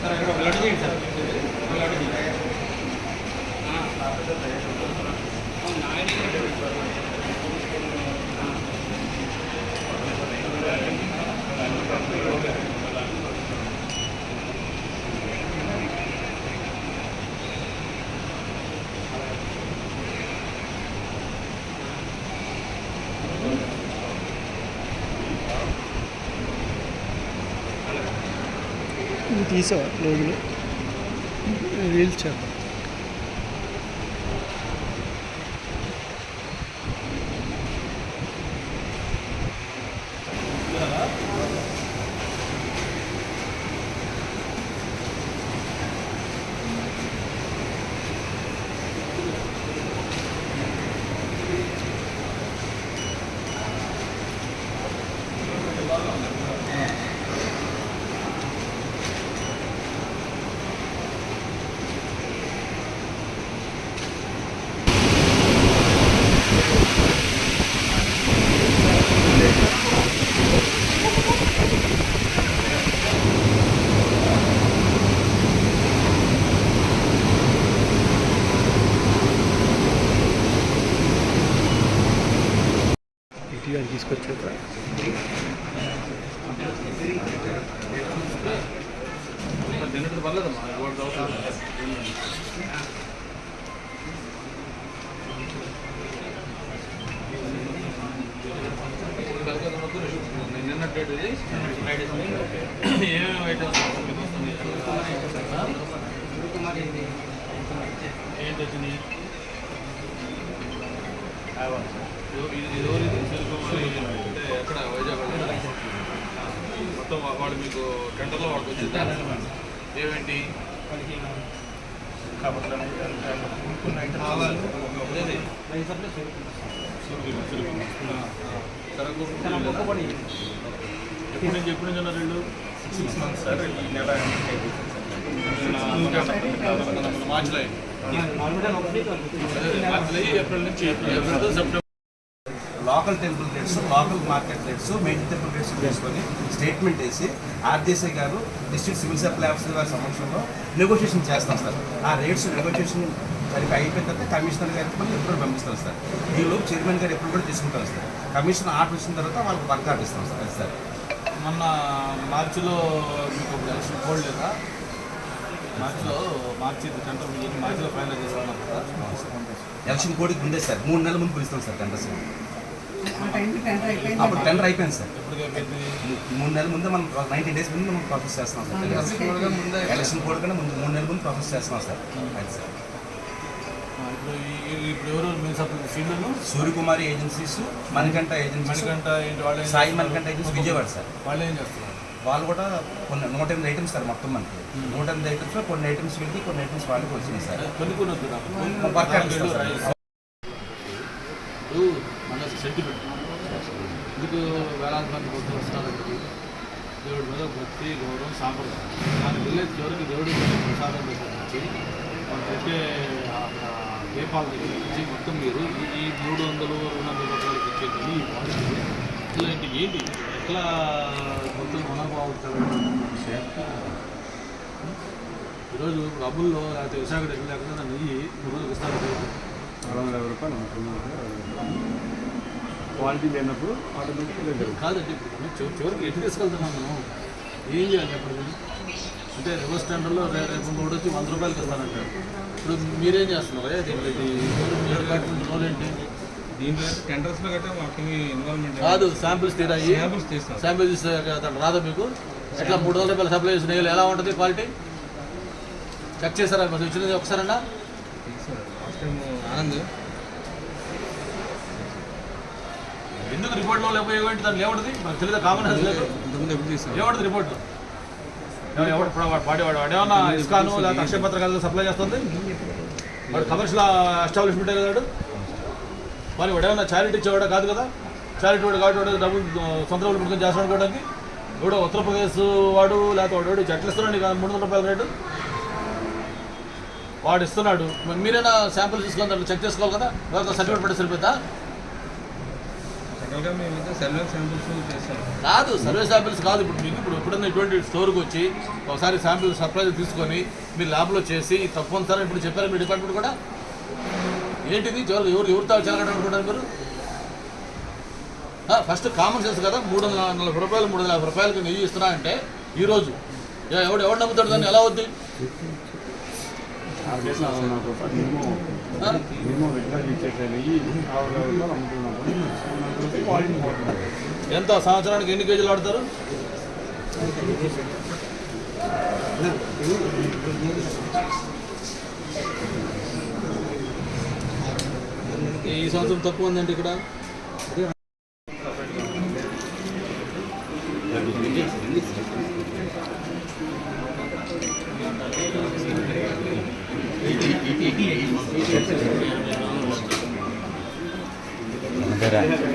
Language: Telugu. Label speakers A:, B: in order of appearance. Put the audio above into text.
A: సార్ అక్కడ బ్లడ్ చేయండి సార్. ఇవి తీసేవారు రోజులు? రీల్స్ చేద్దాం. తీసుకొచ్చాక
B: నిన్న డేట్ ఇది ఏమేమి ఐటమ్స్ ఏంటి వచ్చినాయి ఎక్కడ వైజాగ్ మొత్తం వాడు మీకు టెండర్లో వాడికి వచ్చిందా ఏమేంటి అదేది? సరుకు ఎప్పటి నుంచి ఎప్పటి నుంచి ఉన్నారు వీళ్ళు మార్చిలో ఏప్రిల్ నుంచి April September
C: local temple rates local market rates main temple rates తీసుకొని స్టేట్మెంట్ వేసి ఆర్డీసీ గారు డిస్ట్రిక్ట్ సివిల్ సప్లై ఆఫీసర్ గారి సమక్షంలో నెగోషియేషన్ చేస్తాం సార్. ఆ రేట్స్ నెగోషియేషన్ సరిగ్గా అయిపోయిన తర్వాత కమిషనర్ గారికి మళ్ళీ ఎప్పుడు పంపిస్తాం సార్. ఈలోపు చైర్మన్ గారు ఎప్పుడు కూడా తీసుకుంటాం సార్. కమిషన్ ఆర్డర్ ఇచ్చిన తర్వాత వాళ్ళకి వర్క్ ఆర్డర్ ఇస్తాం సార్. అది సార్.
B: మొన్న మార్చిలో మీకు ఎలక్షన్ కోడ్ లేదా? మార్చిలో మార్చి మీకు మార్చిలో ఫైనల్ చేసేవాళ్ళం కదా.
C: ఎలక్షన్ కోడ్కి ముందే సార్. మూడు నెలల ముందు పిలుస్తాం సార్
D: టెండర్ అయిపోయింది
C: అప్పుడు టెండర్ అయిపోయింది సార్. మూడు నెలల ముందే మనం నైన్టీ డేస్ ముందు మనం ప్రాసెస్ చేస్తున్నాం సార్. ఎలక్షన్ కోడ్ కన్నా ముందు మూడు నెలల ముందు ప్రాసెస్ చేస్తున్నాం సార్. అది sir. Suryakumari agencies Manikanta agencies.
B: Manikanta ఏంటి వాళ్ళు ఏం
C: Sai? Manikanta agency Vijayawada sir.
B: వాళ్ళు ఏం చేస్తున్నారు?
C: వాళ్ళు కూడా కొన్ని నూట ఎనిమిది ఐటమ్స్ సార్ మొత్తం మనకి. నూట ఎనిమిది ఐటమ్స్లో కొన్ని ఐటమ్స్ వెళ్ళి కొన్ని ఐటమ్స్ వాళ్ళకి వచ్చినాయి సార్. వర్క్ ఆర్డర్ ఇస్తాం
B: మన సెంటిమెంట్ ఎందుకు వేలాది మంది భక్తులు వస్తున్నారు ఇక్కడికి? దేవుడి మీద భక్తి గౌరవం సాంప్రదాయం. దాని వెళ్ళే చివరికి దేవుడి ప్రసాదం దగ్గర వాళ్ళు పెట్టే దీపాల దగ్గర నుంచి మొత్తం మీరు ఈ- మూడు వందలు రెండు వందల రూపాయలకి ఇచ్చేది ఈ క్వాలిటీ ఇలాంటి ఏంటి? ఎట్లా భక్తులు మనోభావం ఈరోజు ఇప్పుడు లేకపోతే విశాఖ దగ్గర లేకుండా నెయ్యి మూడు రోజులు ఇస్తారు
A: ఆరు వందల యాభై రూపాయలు క్వాలిటీ లేనప్పుడు ఆటోమేటిక్గా
B: చివ- చివరికి ఎటు తీసుకెళ్తున్నాం మనం? ఏం చేయాలి అప్పుడు మీరు? అంటే రివర్స్ టెండర్లో రేపు మూడు వచ్చి వంద రూపాయలకి ఇస్తానంటారు. ఇప్పుడు మీరేం చేస్తున్నారు ఏ దీంట్లో ఇది ఎవరు మీ డిపార్ట్మెంట్ రోల్ ఏంటి? కాదు శాంపిల్స్ తీరాయి
E: శాంపుల్స్ తీస్తాం.
B: శాంపిల్స్ అతను రాదా మీకు? ఎట్లా మూడు వందల రూపాయలు సప్లై చేసిన ఎలా ఉంటుంది క్వాలిటీ? చెక్ చేశారా? మరి వచ్చినది ఒకసారన్నా?
E: ఆనంద్.
B: ఎందుకు రిపోర్ట్లో లేకపోయేంటి దాంట్లో ఏముంటుంది మనకు తెలియదు కామన్ లేదు రిపోర్ట్. ఎవడు ఇప్పుడు వాడు వాడి వాడు వాడు ఏమన్నా ఇస్కాను లేకపోతే అక్షయ పత్రికలు సప్లై చేస్తుంది? వాడు కమర్షియల్ ఎస్టాబ్లిష్మెంటే కదా వాడు? మరి వాడు ఏమన్నా చారిటీ ఇచ్చేవాడు? కాదు కదా. చారిటీ వాడు కాబట్టి వాడు డబ్బులు సొంత డబ్బులు పెట్టుకొని చేస్తాడు అనుకోవడానికి ఇప్పుడు ఉత్తరప్రదేశ్ వాడు లేకపోతే వాడు చెట్లు ఇస్తున్నాడు మూడు వందల రూపాయల రేటు. వాడు ఇస్తున్నాడు మరి మీరైనా శాంపుల్ తీసుకొని దాంట్లో చెక్ చేసుకోవాలి కదా? సర్టిఫికేట్ పెట్టి సరిపోతా కాదు సర్వే శాంపిల్స్ కాదు. ఇప్పుడు మీకు ఇప్పుడు ఎప్పుడన్నా ఇటువంటి స్టోర్కి వచ్చి ఒకసారి శాంపిల్ సర్ప్రైజ్ తీసుకొని మీరు ల్యాబ్లో చేసి తప్పు సార్ ఇప్పుడు చెప్పారు మీ డిపార్ట్మెంట్ కూడా? ఏంటిది? ఎవరు ఎవరితో చెలగడం అనుకుంటారు మీరు? ఫస్ట్ కామన్ సెన్స్ కదా. మూడు వందల నలభై రూపాయలు మూడు వందల యాభై రూపాయలకి నెయ్యి ఇస్తున్నా అంటే ఈరోజు ఎవడు ఎవడు నమ్ముతాడు దాన్ని? ఎలా వద్దు
A: మేము రెగ్యులర్ మేము మేము ఆరు రూపాయలు అమ్ముతున్నాము క్వాలిటీ
B: ఎంత సంవత్సరానికి ఎన్ని కేజీలు ఆడతారు ఈ సంవత్సరం తక్కువ ఉందండి ఇక్కడ. Yeah.